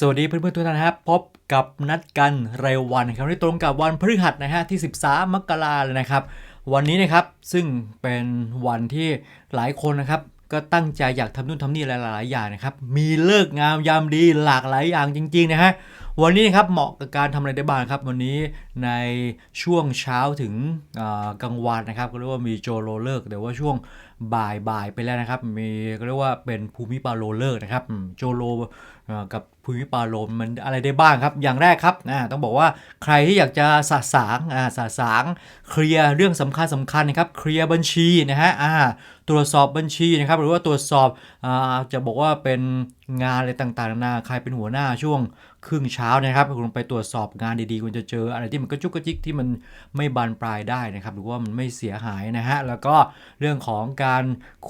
สวัสดีเพื่อนๆทุกท่านนะครับพบกับนัดกันรายวันครับที่ตรงกับวันพฤหัสนะฮะที่ 13 มกราเลยนะครับ วันนี้นะครับซึ่งเป็นวันที่หลายคนนะครับ ก็ตั้งใจอยากทำนู่นทำนี่หลายๆอย่างนะครับ มีเลิกงามยามดีหลากหลายอย่างจริง ๆ นะฮะวันนี้นะครับเหมาะกับการทำอะไรได้บ้างครับ วันนี้ในช่วงเช้าถึงกลางวันนะครับก็เรียกว่ามีโจโรเลิกแต่ว่าช่วง บ่ายบ่ายไปแล้วนะครับ มีเรียกว่าเป็นภูมิปาโลเลิกษ์นะครับโจโรกับภูมิปาโลมันอะไรได้บ้างครับ อย่างแรกครับต้องบอกว่าใครที่อยากจะสะสางอ่าสะสางเคลียร์เรื่องสำคัญสำคัญนะครับเคลียร์บัญชีนะฮะอ่าตรวจสอบบัญชีนะครับหรือว่าตรวจสอบอ่าจะบอกว่าเป็นงานอะไรต่างๆนานาใครเป็นหัวหน้าช่วงครึ่งเช้านะครับคุณไปตรวจสอบงานดีๆ คุณจะเจออะไรที่มันกระจุกกระจิกที่มันไม่บานปลายได้นะครับ หรือว่ามันไม่เสียหายนะฮะแล้วก็เรื่องของการ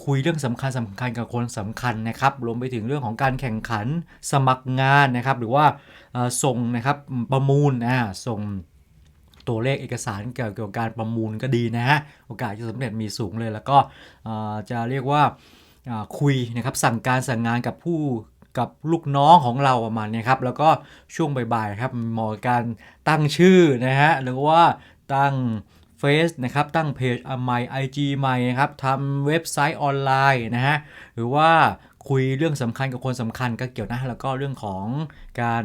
คุยเรื่องสำคัญสำคัญกับคนสำคัญนะครับ รวมไปถึงเรื่องของการแข่งขันสมัครงานนะครับ หรือว่าส่งนะครับประมูลอ่าส่งตัวเลขเอกสารเกี่ยวกับการประมูลก็ดีนะฮะ โอกาสจะสำเร็จมีสูงเลย แล้วก็จะเรียกว่าคุยนะครับสั่งการสั่งงานกับผู้กับลูกน้องของเราประมาณเนี้ครับ แล้วก็ช่วงบ่ายๆครับเหมาะกับการตั้งชื่อนะฮะหรือว่าตั้ง เฟซนะครับตั้งเพจใหม่ IG ใหม่นะครับทำเว็บไซต์ออนไลน์นะฮะหรือว่าคุยเรื่องสำคัญกับคนสำคัญก็เกี่ยวนะแล้วก็เรื่องของการ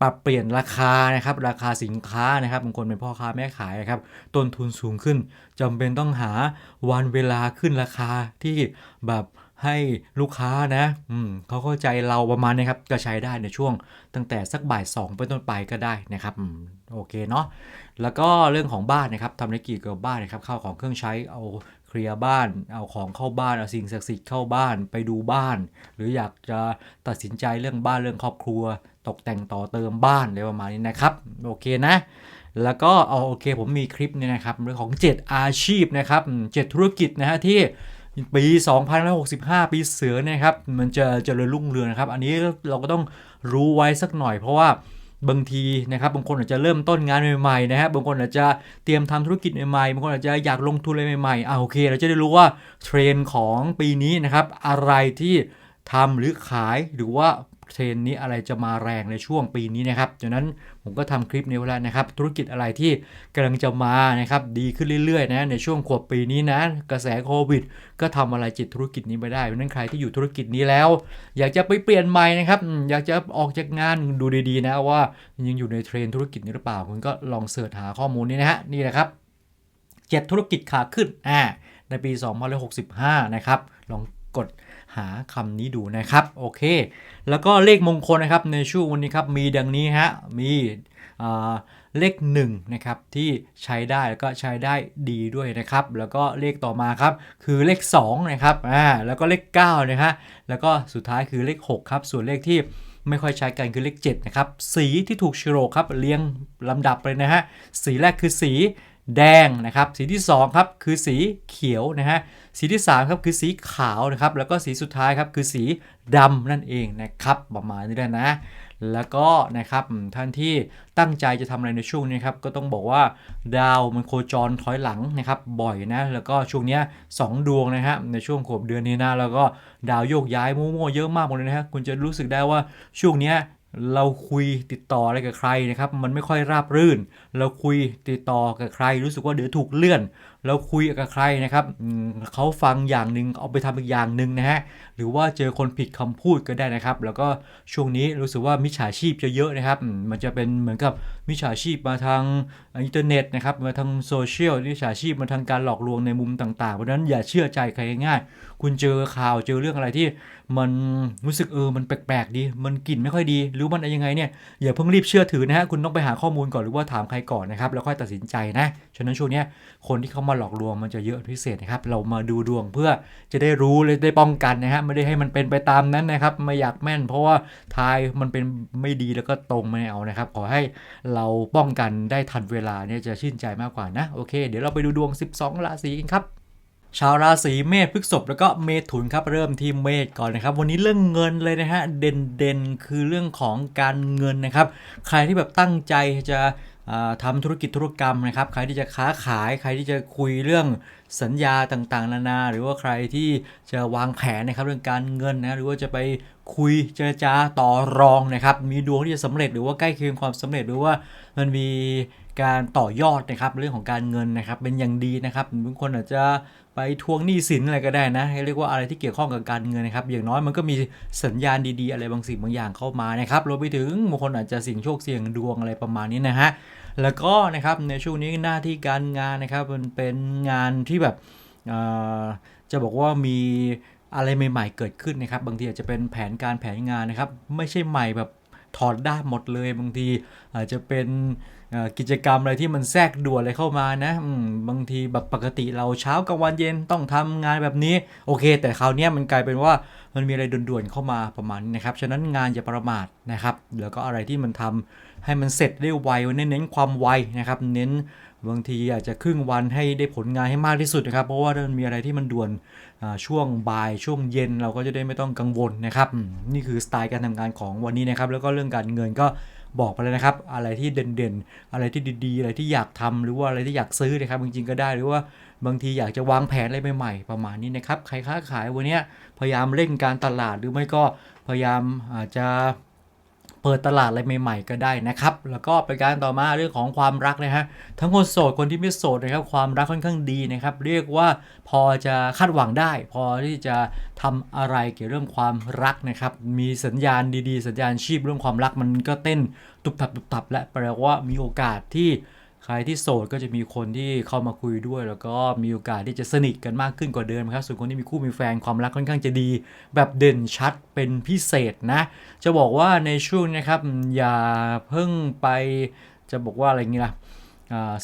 ปรับเปลี่ยนราคานะครับราคาสินค้านะครับบางคนเป็นพ่อค้าแม่ขายนะครับต้นทุนสูงขึ้นจำเป็นต้องหาวันเวลาขึ้นราคาที่แบบ ให้ลูกค้านะอืมเขาเข้าใจเราประมาณนี้ครับ ก็ใช้ได้ในช่วงตั้งแต่สักบ่ายสองเป็นต้นไปก็ได้นะครับอโอเคเนาะแล้วก็เรื่องของบ้านนะครับทำธุรกิจเกี่ยวกับบ้านนะครับเข้าของเครื่องใช้เอาเคลียร์บ้าน เอาของเข้าบ้าน เอาสิ่งศักดิ์สิทธิ์เข้าบ้าน ไปดูบ้าน หรืออยากจะตัดสินใจเรื่องบ้านเรื่องครอบครัว ตกแต่งต่อเติมบ้านอะไรประมาณนี้นะครับ โอเคนะ แล้วก็เอาโอเคผมมีคลิปนี่นะครับเรื่องของ 7 อาชีพนะครับ 7 ธุรกิจนะฮะที่ ปี 2065 ปีเสือเนี่ยครับมันจะเจริญรุ่งเรืองนะครับ อันนี้เราก็ต้องรู้ไว้สักหน่อยเพราะว่าบางทีนะครับบางคนอาจจะเริ่มต้นงานใหม่ๆนะฮะบบางคนอาจจะเตรียมทำธุรกิจใหม่ๆบางคนอาจจะอยากลงทุนอะไรใหม่ๆอ่าโอเค เราจะได้รู้ว่าเทรนด์ของปีนี้นะครับอะไรที่ทำหรือขายหรือว่า เทรนนี้อะไรจะมาแรงในช่วงปีนี้นะครับดังนั้นผมก็ทำคลิปนี้ไว้แล้วนะครับ ธุรกิจอะไรที่กำลังจะมานะครับดีขึ้นเรื่อยๆนะในช่วงขวบปีนี้นะกระแสโควิด ก็ทำอะไรจิตธุรกิจนี้ไปได้เพราะฉะนั้นใครที่อยู่ธุรกิจนี้แล้ว อยากจะไปเปลี่ยนใหม่นะครับ อยากจะออกจากงานดูดีๆนะว่ายังอยู่ในเทรนธุรกิจนี้หรือเปล่าคุณก็ลองเสิร์ชหาข้อมูลนี้นะฮะนี่นะครับ7ธุรกิจขาขึ้นอ่าในปี 2565 นะครับ ลองกด หาคำนี้ดูนะครับ โอเค แล้วก็เลขมงคลนะครับในช่วงวันนี้ครับมีดังนี้ฮะมีเลข1นะครับที่ใช้ได้แล้วก็ใช้ได้ดีด้วยนะครับ แล้วก็เลขต่อมาครับคือเลข2นะครับอ่าแล้วก็เลข9นะฮะแล้วก็สุดท้ายคือเลข6ครับส่วนเลขที่ไม่ค่อยใช้กันคือเลข7นะครับสีที่ถูกโฉลกครับเรียงลำดับเลยนะฮะสีแรกคือสีแดงนะครับ สีที่2ครับคือสีเขียวนะฮะ สีที่3ครับคือสีขาวนะครับแล้วก็สีสุดท้ายครับคือสีดำนั่นเองนะครับประมาณนี้เลยนะ แล้วก็นะครับท่านที่ตั้งใจจะทำอะไรในช่วงนี้ครับก็ต้องบอกว่าดาวมันโคจรถอยหลังนะครับบ่อยนะแล้วก็ช่วงนี้ยสองดวงนะฮะในช่วงขวบเดือนนี้นะแล้วก็ดาวโยกย้ายมั่วๆเยอะมากหมดเลยนะฮะคุณจะรู้สึกได้ว่าช่วงนี้เราคุยติดต่ออะไรกับใครนะครับ มันไม่ค่อยราบรื่น เราคุยติดต่อกับใคร รู้สึกว่าเดี๋ยวถูกเลื่อนเราคุยกับใครนะครับอืมเขาฟังอย่างหนึ่งเอาไปทำอีกอย่างหนึ่งนะฮะหรือว่าเจอคนผิดคำพูดก็ได้นะครับ แล้วก็ช่วงนี้รู้สึกว่ามิจฉาชีพจะเยอะนะครับอืมมันจะเป็นเหมือนกับมิจฉาชีพมาทางอินเทอร์เน็ตนะครับมาทางโซเชียลมิจฉาชีพมาทางการหลอกลวงในมุมต่างๆเพราะฉะนั้นอย่าเชื่อใจใครง่ายๆคุณเจอข่าวเจอเรื่องอะไรที่มันรู้สึกเออมันแปลกๆดีมันกลิ่นไม่ค่อยดี หรือมันอะไรยังไงเนี่ยอย่าเพิ่งรีบเชื่อถือนะฮะคุณต้องไปหาข้อมูลก่อนหรือว่าถามใครก่อนนะครับแล้วค่อยตัดสินใจนะฉะนั้นช่วงเนี้ยคนที่เขามาหลอกลวงมันจะเยอะพิเศษนะครับ เรามาดูดวงเพื่อจะได้รู้และได้ป้องกันนะฮะไม่ได้ให้มันเป็นไปตามนั้นนะครับ ไม่อยากแม่น เพราะว่าทายมันเป็นไม่ดีแล้วก็ตรงไม่เอานะครับ ขอให้เราป้องกันได้ทันเวลาเนี่ยจะชื่นใจมากกว่านะโอเค เดี๋ยวเราไปดูดวง 12 ราศีกันครับชาวราศีเมษพฤษภแล้วก็เมถุนครับเริ่มที่เมษก่อนนะครับ วันนี้เรื่องเงินเลยนะฮะเด่นเด่นๆคือเรื่องของการเงินนะครับ ใครที่แบบตั้งใจจะ ทำทำธุรกิจธุรกรรมนะครับ ใครที่จะค้าขาย ใครที่จะคุยเรื่องสัญญาต่างๆ นานา หรือว่าใครที่จะวางแผนนะครับเรื่องการเงินนะ หรือว่าจะไป คุยเจรจาต่อรองนะครับ มีดวงที่จะสำเร็จหรือว่าใกล้เคียงความสำเร็จหรือว่ามันมีการต่อยอดนะครับเรื่องของการเงินนะครับ เป็นอย่างดีนะครับบางคนอาจจะไปทวงหนี้สินอะไรก็ได้นะให้เรียกว่าอะไรที่เกี่ยวข้องกับการเงินนะครับ อย่างน้อยมันก็มีสัญญาณดีๆ อะไรบางสิ่งบางอย่างเข้ามานะครับรวมไปถึงบางคนอาจจะสี่งโชคเสี่ยงดวงอะไรประมาณนี้นะฮะแล้วก็นะครับในช่วงนี้หน้าที่การงานนะครับมันเป็นงานที่แบบจะบอกว่ามี อะไรใหม่ๆเกิดขึ้นนะครับบางทีอาจจะเป็นแผนการแผนงานนะครับไม่ใช่ใหม่แบบถอดด้านหมดเลยบางทีอาจจะเป็นกิจกรรมอะไรที่มันแทรกด่วนอะไรเข้ามานะบางทีแบบปกติเราเช้ากลางวันเย็นต้องทำงานแบบนี้โอเค แต่คราวนี้มันกลายเป็นว่ามันมีอะไรด่วนๆเข้ามาประมาณนี้นะครับฉะนั้นงานอย่าประมาทนะครับแล้วก็อะไรที่มันทำให้มันเสร็จได้ไวเน้เน้นความไวนะครับ เน้น บางทีอาจจะครึ่งวันให้ได้ผลงานให้มากที่สุดนะครับ เพราะว่ามันมีอะไรที่มันด่วนช่วงบ่ายช่วงเย็นเราก็จะได้ไม่ต้องกังวลนะครับ นี่คือสไตล์การทำงานของวันนี้นะครับ แล้วก็เรื่องการเงินก็บอกไปเลยนะครับ อะไรที่เด่นๆ อะไรที่ดีๆ อะไรที่อยากทำหรือว่าอะไรที่อยากซื้อนะครับจริงๆก็ได้หรือว่าบางทีอยากจะวางแผนอะไรใหม่ๆประมาณนี้นะครับใครค้าขายวันนี้พยายามเร่งการตลาดหรือไม่ก็พยายามอาจจะ เปิดตลาดอะไรใหม่ ๆ ก็ได้นะครับ แล้วก็ประการต่อมาเรื่องของความรักนะฮะ ทั้งคนโสดคนที่ไม่โสดนะครับ ความรักค่อนข้างดีนะครับ เรียกว่าพอจะคาดหวังได้ พอที่จะทำอะไรเกี่ยวเรื่องความรักนะครับ มีสัญญาณดีๆ สัญญาณชีพเรื่องความรักมันก็เต้นตุบตับตุบตับและแปลว่ามีโอกาสที่ รที่โสดก็จะมีคนที่เข้ามาคุยด้วย แล้วก็มีโอกาสที่จะสนิทกันมากขึ้นกว่าเดิมครับ ส่วนคนที่มีคู่มีแฟนความรักค่อนข้างจะดี แบบเด่นชัดเป็นพิเศษนะ จะบอกว่าในช่วงนี้นะครับอย่าเพิ่งไปจะบอกว่าอะไรเงี้ยล่ะ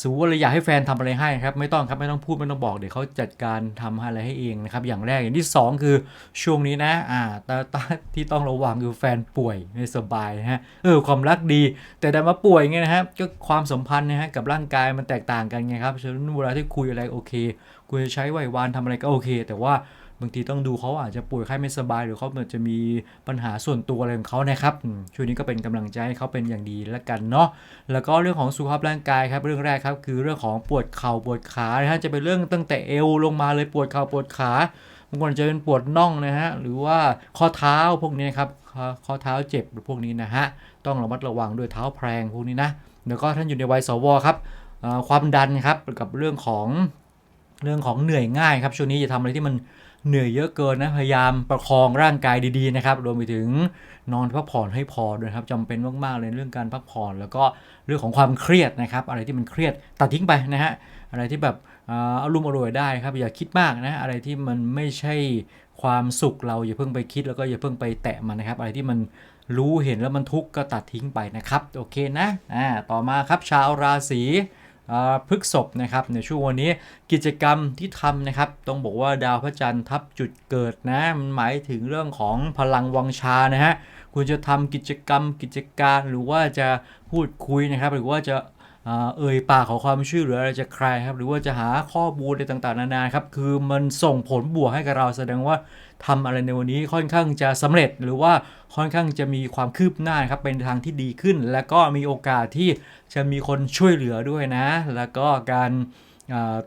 สมมติว่าเราอยากให้แฟนทำอะไรให้ครับไม่ต้องครับไม่ต้องพูดไม่ต้องบอกเดี๋ยวเขาจัดการทำอะไรให้เองนะครับอย่างแรกอย่างที่สองคือช่วงนี้นะอ่าต่แต่ที่ต้องระวังคือแฟนป่วยไม่สบายนะฮะเออความรักดี แต่ดันมาป่วยไงนะครับก็ความสัมพันธ์นะฮะกับร่างกายมันแตกต่างกันไงครับฉะนั้นเวลาที่คุยอะไรโอเค คุยจะใช้ไหววานทำอะไรก็โอเค แต่ว่า บางทีต้องดูเขาอาจจะป่วยไข้ไม่สบาย หรือเขาอาจจะมีปัญหาส่วนตัวอะไรของเขานะครับช่วงนี้ก็เป็นกำลังใจให้เขาเป็นอย่างดีแล้วกันเนาะแล้วก็เรื่องของสุขภาพร่างกายครับเรื่องแรกครับคือเรื่องของปวดเข่าปวดขานะฮะจะเป็นเรื่องตั้งแต่เอวลงมาเลยปวดเข่าปวดขาบางคนจะเป็นปวดน่องนะฮะหรือว่าข้อเท้าพวกนี้ครับข้อข้อเท้าเจ็บหรือพวกนี้นะฮะต้องระมัดระวังด้วยเท้าแพรงพวกนี้นะแล้วก็ท่านอยู่ในวัยสวครับความดันครับกับเรื่องของเรื่องของเหนื่อยง่ายครับช่วงนี้จะทำอะไรที่มัน เหนื่อยเยอะเกินนะพยายามประคองร่างกายดีๆนะครับรวมไปถึงนอนพักผ่อนให้พอด้วยครับจำเป็นมากๆเลยเรื่องการพักผ่อน แล้วก็เรื่องของความเครียดนะครับ อะไรที่มันเครียดตัดทิ้งไปนะฮะอะไรที่แบบอารมณ์อร่วยได้ครับอย่าคิดมากนะอะไรที่มันไม่ใช่ความสุขเราอย่าเพิ่งไปคิดแล้วก็อย่าเพิ่งไปแตะมันนะครับ อะไรที่มันรู้เห็นแล้วมันทุกข์ก็ตัดทิ้งไปนะครับโอเคนะอ่าต่อมาครับชาวราศี พฤกษบนะครับในช่วงวันนี้กิจกรรมที่ทำนะครับ ต้องบอกว่าดาวพระจันทร์ทับจุดเกิดนะมันหมายถึงเรื่องของพลังวังชานะฮะคุณจะทำกิจกรรมกิจการหรือว่าจะพูดคุยนะครับ หรือว่าจะ เอ่ยปากขอความช่วยเหลืออะไรจากใครครับ หรือว่าจะหาข้อมูลอะไรต่างๆ นานาครับ คือมันส่งผลบวกให้กับเราแสดงว่าทำอะไรในวันนี้ค่อนข้างจะสำเร็จ หรือว่าค่อนข้างจะมีความคืบหน้าครับเป็นทางที่ดีขึ้น และก็มีโอกาสที่จะมีคนช่วยเหลือด้วยนะ แล้วก็การ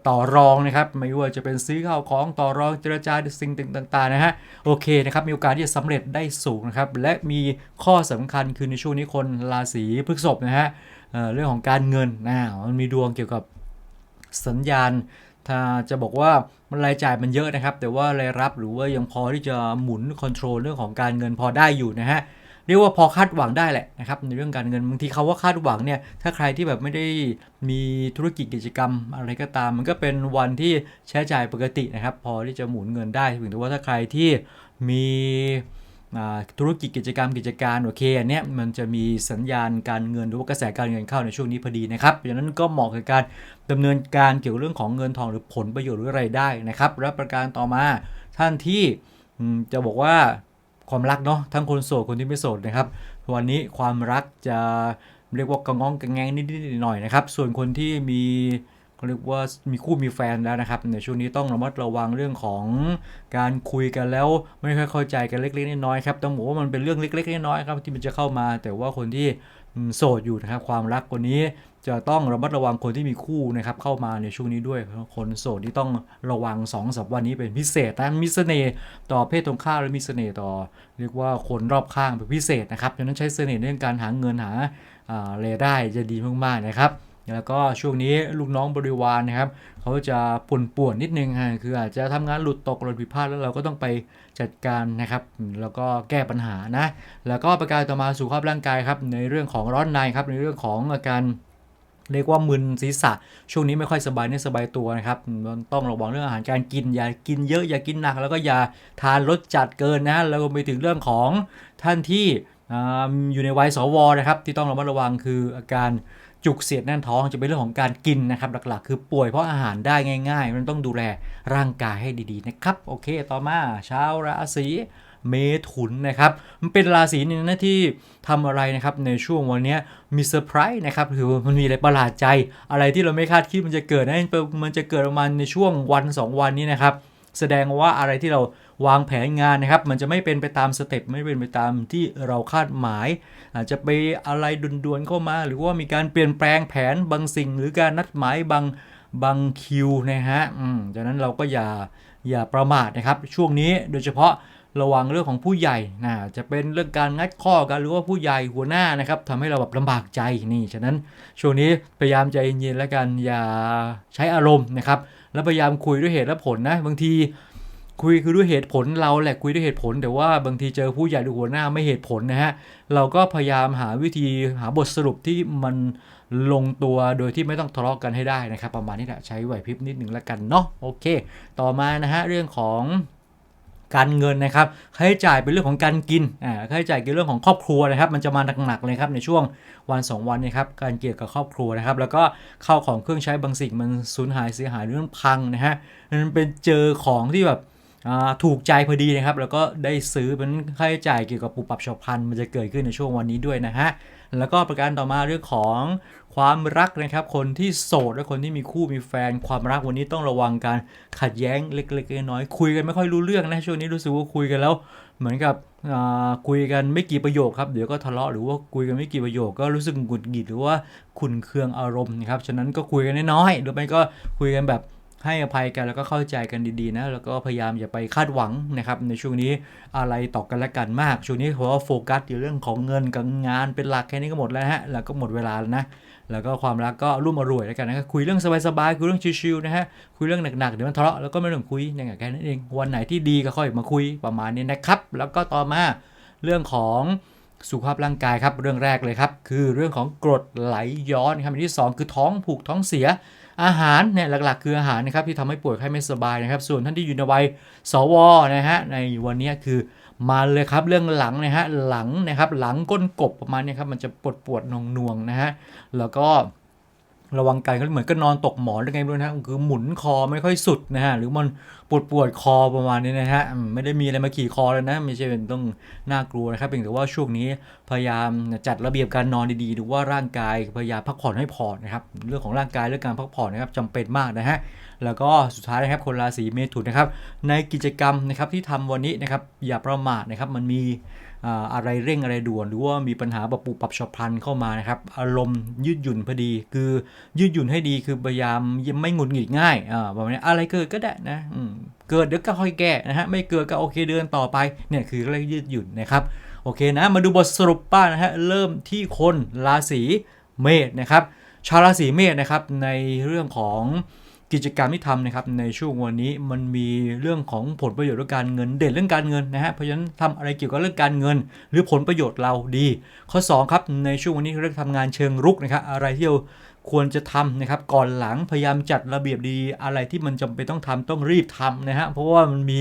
ต่อรองนะครับ ไม่ว่าจะเป็นซื้อข้าวของต่อรองเจรจาสิ่งต่างๆนะฮะโอเคนะครับมีโอกาสที่จะสำเร็จได้สูงนะครับและมีข้อสำคัญคือในช่วงนี้คนราศีพฤษภนะฮะเเรื่องของการเงินนะมันมีดวงเกี่ยวกับสัญญาณถ้าจะบอกว่ามันรายจ่ายมันเยอะนะครับ แต่ว่ารายรับหรือว่ายังพอที่จะหมุนคอนโทรลเรื่องของการเงินพอได้อยู่นะฮะ เรียกว่าพอคาดหวังได้แหละนะครับในเรื่องการเงินบางทีเขาว่าคาดหวังเนี่ยถ้าใครที่แบบไม่ได้มีธุรกิจกิจกรรม อะไรก็ตาม มันก็เป็นวันที่ใช้จ่ายปกตินะครับ พอที่จะหมุนเงินได้ถึงแต่ว่าถ้าใครที่มีธุรกิจกิจกรรมกิจการโอเคอันเนี้ยมันจะมีสัญญาณการเงินหรือว่ากระแสการเงินเข้าในช่วงนี้พอดีนะครับดังนั้นก็เหมาะกับการดำเนินการเกี่ยวกับเรื่องของเงินทองหรือผลประโยชน์หรืออะไรายได้นะครับ และประการต่อมาท่านที่จะบอกว่า ความรักเนาะทั้งคนโสดคนที่ไม่โสดนะครับวันนี้ความรักจะเรียกว่ากระง้องกระแงงนิดๆหน่อยๆนะครับ ส่วนคนที่มีเรียกว่ามีคู่มีแฟนแล้วนะครับในช่วงนี้ต้องระมัดระวังเรื่องของการคุยกันแล้วไม่ค่อยเข้าใจกันเล็กๆน้อยๆครับต้องบอกว่ามันเป็นเรื่องเล็กๆน้อยๆครับที่มันจะเข้ามา แต่ว่าคนที่ โสดอยู่นะครับความรักคนนี้จะต้องระมัดระวังคนที่มีคู่นะครับเข้ามาในช่วงนี้ด้วยคนโสดที่ต้องระวัง2อสัปวันนี้เป็นพิเศษนะมีเสน่ห์ต่อเพศตรงข้ามและมีเสน่ห์ต่อ เรียกว่าคนรอบข้างเป็นพิเศษนะครับดังนั้นใช้เสน่ห์เรื่องการหาเงินหาอ่ารายได้จะดีมากๆนะครับแล้วก็ช่วงนี้ลูกน้องบริวารนะครับเขาจะป่วนป่วนๆนิดนึงฮะคืออาจจะทำงานหลุดตกหลุดผิดพลาดแล้วเราก็ต้องไป จัดการนะครับ แล้วก็แก้ปัญหานะ แล้วก็ประการต่อมาสุขภาพร่างกายครับ ในเรื่องของร้อนในครับ ในเรื่องของอาการเรียกว่ามึนศีรษะ ช่วงนี้ไม่ค่อยสบายเนื้อสบายตัวนะครับ ต้องระวังเรื่องอาหารการกิน อย่ากินเยอะ อย่ากินหนัก แล้วก็อย่าทานรสจัดเกินนะ แล้วก็ไปถึงเรื่องของท่านที่ออยู่ในวัยสวนะครับ ที่ต้องระมัดระวังคืออาการ จุกเสียดแน่นท้องจะเป็นเรื่องของการกินนะครับ หลักๆ คือป่วยเพราะอาหารได้ง่าย ๆ มันต้องดูแลร่างกายให้ดีๆนะครับ โอเค ต่อมาชาวราศีเมถุนนะครับ มันเป็นราศีหนึงนะที่ทำอะไรนะครับ ในช่วงวันนี้มีเซอร์ไพรส์นะครับคือมันมีอะไรประหลาดใจ อะไรที่เราไม่คาดคิดมันจะเกิดนะมันจะเกิดประมาณในช่วงวัน 2 วันนี้นะครับ แสดงว่าอะไรที่เรา วางแผนงานนะครับ มันจะไม่เป็นไปตามสเต็ปไม่เป็นไปตามที่เราคาดหมาย อาจจะไปอะไรด่วนๆเข้ามา หรือว่ามีการเปลี่ยนแปลงแผนบางสิ่ง หรือการนัดหมายบางบางคิวนะฮะอืมดังนั้นเราก็อย่าอย่าประมาทนะครับ ช่วงนี้โดยเฉพาะระวังเรื่องของผู้ใหญ่นะจะเป็นเรื่องการงัดข้อกันหรือว่าผู้ใหญ่หัวหน้านะครับทำให้เราแบบลำบากใจนี่ฉะนั้นช่วงนี้พยายามใจเย็นๆแล้วกันอย่าใช้อารมณ์นะครับ แล้วพยายามคุยด้วยเหตุและผลนะบางที คุยคือด้วยเหตุผลเราแหละคุยด้วยเหตุผล แต่ว่าบางทีเจอผู้ใหญ่หรือหัวหน้าไม่เหตุผลนะฮะเราก็พยายามหาวิธีหาบทสรุปที่มันลงตัวโดยที่ไม่ต้องทะเลาะกันให้ได้นะครับประมาณนี้แหละใช้ไหวพริบนิดหนึ่งแล้วกันเนาะโอเค ต่อมานะฮะเรื่องของการเงินนะครับค่าใช้จ่ายเป็นเรื่องของการกินอ่าค่าใช้จ่ายเกี่ยวกับเรื่องของครอบครัวนะครับ มันจะมาหนักๆเลยครับในช่วงวัน 2 วันนะครับการเกี่ยวกับครอบครัวนะครับ แล้วก็เข้าของเครื่องใช้บางสิ่งมันสูญหายเสียหายหรือมันพังนะฮะมันเป็นเจอของที่แบบ ถูกใจพอดีนะครับ แล้วก็ได้ซื้อเป็นค่าใช้จ่ายเกี่ยวกับปุบปับฉับพลันมันจะเกิดขึ้นในช่วงวันนี้ด้วยนะฮะแล้วก็ประการต่อมาเรื่องของความรักนะครับ คนที่โสดและคนที่มีคู่มีแฟน ความรักวันนี้ต้องระวังการขัดแย้งเล็กๆน้อยๆคุยกันไม่ค่อยรู้เรื่องนะช่วงนี้รู้สึกว่าคุยกันแล้ว เหมือนกับคุยกันไม่กี่ประโยคครับเดี๋ยวก็ทะเลาะหรือว่าคุยกันไม่กี่ประโยคก็รู้สึกหงุดหงิดหรือว่าขุนเคืองอารมณ์นะครับฉะนั้นก็คุยกันน้อยๆหรือไม่ก็คุยกันแบบ ให้อภัยกันแล้วก็เข้าใจกันดีๆนะแล้วก็พยายามอย่าไปคาดหวังนะครับในช่วงนี้อะไรต่อกันและกันมาก ช่วงนี้เพราะว่าโฟกัสอยู่เรื่องของเงินกับงานเป็นหลักแค่นี้ก็หมดแล้วฮะแล้วก็หมดเวลาแล้วนะแล้วก็ความรักก็รุ่มอร่วยแล้วกันนะคุยเรื่องสบายๆคุยเรื่องชิวๆนะฮะคุยเรื่องหนักๆเดี๋ยวมันทะเลาะแล้วก็ไม่ต้องคุยอย่างแค่นั้นเองวันไหนที่ดีก็ค่อยมาคุยประมาณนี้นะครับ แล้วก็ต่อมาเรื่องของสุขภาพร่างกายครับเรื่องแรกเลยครับ คือเรื่องของกรดไหลย้อนครับอันที่สองคือท้องผูกท้องเสีย อาหารเนี่ยหลักๆ คืออาหารนะครับที่ทำให้ป่วยไข้ไม่สบายนะครับ ส่วนท่านที่อยู่ในวัยสวนะฮะในวันนี้คือมาเลยครับเรื่องหลังนะฮะหลังนะครับหลังก้นกบประมาณนี้ครับมันจะปวดปวดนองนวงนะฮะแล้วก็ ระวังกันก็เหมือนก็นอนตกหมอนหรือไงไม่รู้นะคือหมุนคอไม่ค่อยสุดนะฮะหรือมันปวดปวดคอประมาณนี้นะฮะไม่ได้มีอะไรมาขี่คอเลยนะ ไม่ใช่เป็นต้องน่ากลัวนะครับเพียงแต่ว่าช่วงนี้พยายามจัดระเบียบการนอนดีๆดูว่าร่างกายพยายามพักผ่อนให้พอนะครับเรื่องของร่างกายเรื่องการพักผ่อนนะครับจำเป็นมากนะฮะแล้วก็สุดท้ายนะครับคนราศีเมถุนนะครับในกิจกรรมนะครับที่ทำวันนี้นะครับอย่าประมาทนะครับมันมี อะไรเร่งอะไรด่วน หรือว่ามีปัญหาปรับปรปับฉับพลันเข้ามานะครับอารมณ์ยืดหยุ่นพอดี คือยืดหยุ่นให้ดีคือพยายามไม่หงุดหงิดง่ายอ่าประมาณนี้อะไรเกิดก็ได้นะเกิดเดี๋ยวก็ค่อยแก้นะฮะไม่เกิดก็โอเคเดินต่อไปเนี่ยคือเรียกยืดหยุ่นนะครับโอเคนะมาดูบทสรุปป้านะฮะเริ่มที่คนราศีเมษนะครับชาวราศีเมษนะครับในเรื่องของ กิจกรรมที่ทำนะครับในช่วงวันนี้มันมีเรื่องของผลประโยชน์เรื่องการเงินเด่นเรื่องการเงินนะฮะเพราะฉะนั้นทำอะไรเกี่ยวกับเรื่องการเงิน หรือผลประโยชน์เราดี ข้อ2ครับในช่วงวันนี้เรื่องทำงานเชิงรุกนะครับอะไรที่เราควรจะทำนะครับก่อนหลังพยายามจัดระเบียบดีอะไรที่มันจำเป็นต้องทำต้องรีบทำนะฮะเพราะว่ามันมี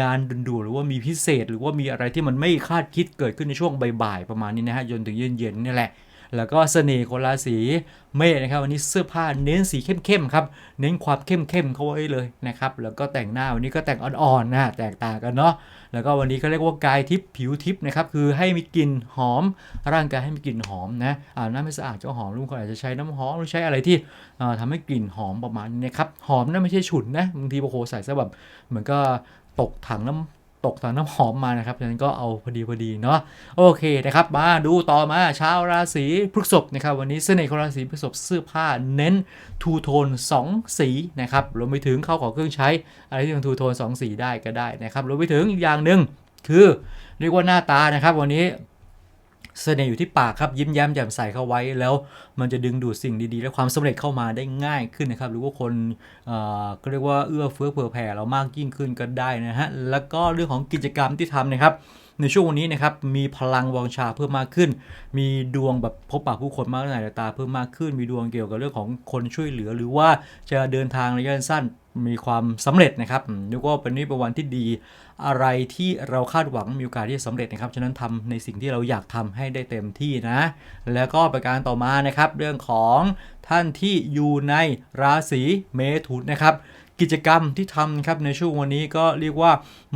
งานด่วนๆหรือว่ามีพิเศษ หรือว่ามีอะไรที่มันไม่คาดคิดเกิดขึ้นในช่วงบ่ายๆประมาณนี้นะฮะจนถึงเย็นๆนี่แหละ แล้วก็เสน่ห์คนราศีเมษนะครับวันนี้เสื้อผ้าเน้นสีเข้มๆครับเน้นความเข้มๆเข้าไว้เลยนะครับแล้วก็แต่งหน้าวันนี้ก็แต่งอ่อนๆนะแตกต่างกันเนาะแล้วก็วันนี้เขาเรียกว่ากายทิพย์ผิวทิพย์นะครับคือให้มีกลิ่นหอม ร่างกายให้มีกลิ่นหอมนะอาบน้ำไม่สะอาดก็หอมลุงคนอาจจะใช้น้ำหอมหรือใช้อะไรที่เอ่อทำให้กลิ่นหอมประมาณนี้นะครับหอมนั่นไม่ใช่ฉุนนะบางทีโอ้โหใส่ซะแบบเหมือนก็ตกถังน้ำ ตกถังน้ำหอมมานะครับฉะนั้นก็เอาพอดีพอดีเนาะโอเคนะครับมาดูต่อมาชาวราศีพฤษภนะครับวันนี้เสน่ห์ของราศีพฤษภเสื้อผ้าเน้นทูโทน2 สีนะครับรวมไปถึงเข้าของเครื่องใช้อะไรที่เป็นทูโทน2 สีได้ก็ได้นะครับรวมไปถึงอีกอย่างหนึ่งคือเรียกว่าหน้าตานะครับ วันนี้ เสน่ห์อยู่ที่ปากครับยิ้มแย้มแจ่มใสเข้าไว้ แล้วมันจะดึงดูดสิ่งดีๆ และความสำเร็จเข้ามาได้ง่ายขึ้นนะครับ หรือว่าคนเอ่อก็เรียกว่าเอื้อเฟื้อเผื่อแผ่เรามากยิ่งขึ้นก็ได้นะฮะแล้วก็เรื่องของกิจกรรมที่ทำนะครับในช่วงวันนี้นะครับมีพลังวังชาเพิ่มมากขึ้น มีดวงแบบพบปะผู้คนมากหน้าตาเพิ่มมากขึ้น มีดวงเกี่ยวกับเรื่องของคนช่วยเหลือ หรือว่าจะเดินทางระยะสั้น มีความสำเร็จนะครับแล้วกว่าเป็นนี่เป็นวันที่ดีอะไรที่เราคาดหวังมีโอกาสที่จะสำเร็จนะครับ ฉะนั้นทำในสิ่งที่เราอยากทำให้ได้เต็มที่นะ แล้วก็ประการต่อมานะครับ เรื่องของท่านที่อยู่ในราศีเมถุนนะครับ กิจกรรมที่ทำครับในช่วงวันนี้ก็เรียกว่า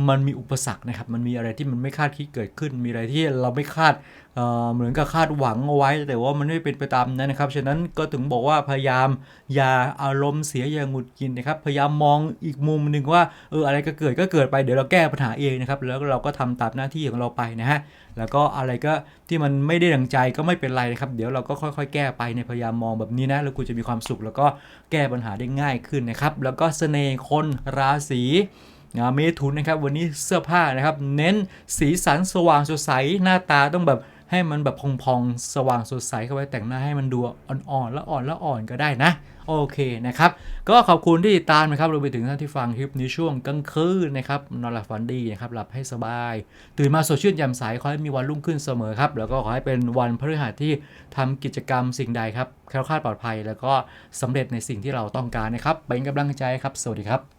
มันมีอุปสรรคนะครับมันมีอะไรที่มันไม่คาดคิดเกิดขึ้น มีอะไรที่เราไม่คาดเเหมือนกับคาดหวังเอาไว้ แต่ว่ามันไม่เป็นไปตามนั้นนะครับฉะนั้นก็ถึงบอกว่าพยายามอย่าอารมณ์เสียอย่าหงุดหงิดนะครับพยายามมองอีกมุมหนึ่งว่าเอออะไรก็เกิดก็เกิดไปเดี๋ยวเราแก้ปัญหาเองนะครับแล้วเราก็ทำตามหน้าที่ของเราไปนะฮะ แล้วก็อะไรก็ที่มันไม่ได้ดังใจก็ไม่เป็นไรนะครับ เดี๋ยวเราก็ค่อยๆ แก้ไปในพยายามมองแบบนี้นะ แล้วคุณจะมีความสุข แล้วก็แก้ปัญหาได้ง่ายขึ้นนะครับ แล้วก็เสน่ห์คนราศีเมถุนนะครับ วันนี้เสื้อผ้านะครับ เน้นสีสันสว่างสดใสหน้าตาต้องแบบ ให้มันแบบพองๆ สว่างสดใสเข้าไว้แต่งหน้าให้มันดูอ่อนๆ แล้วอ่อนแล้วอ่อนก็ได้นะ โอเคนะครับ ก็ขอบคุณที่ติดตามนะครับรวมไปถึงท่านที่ฟังคลิปนี้ช่วงกลางคืนนะครับนอนหลับฝันดีนะครับหลับให้สบาย ตื่นมาสดชื่นแจ่มใสขอให้มีวันรุ่งขึ้นเสมอครับ แล้วก็ขอให้เป็นวันพฤหัสที่ทำกิจกรรมสิ่งใดครับแคล้วคลาดปลอดภัย แล้วก็สำเร็จในสิ่งที่เราต้องการนะครับเป็นกำลังใจครับ สวัสดีครับ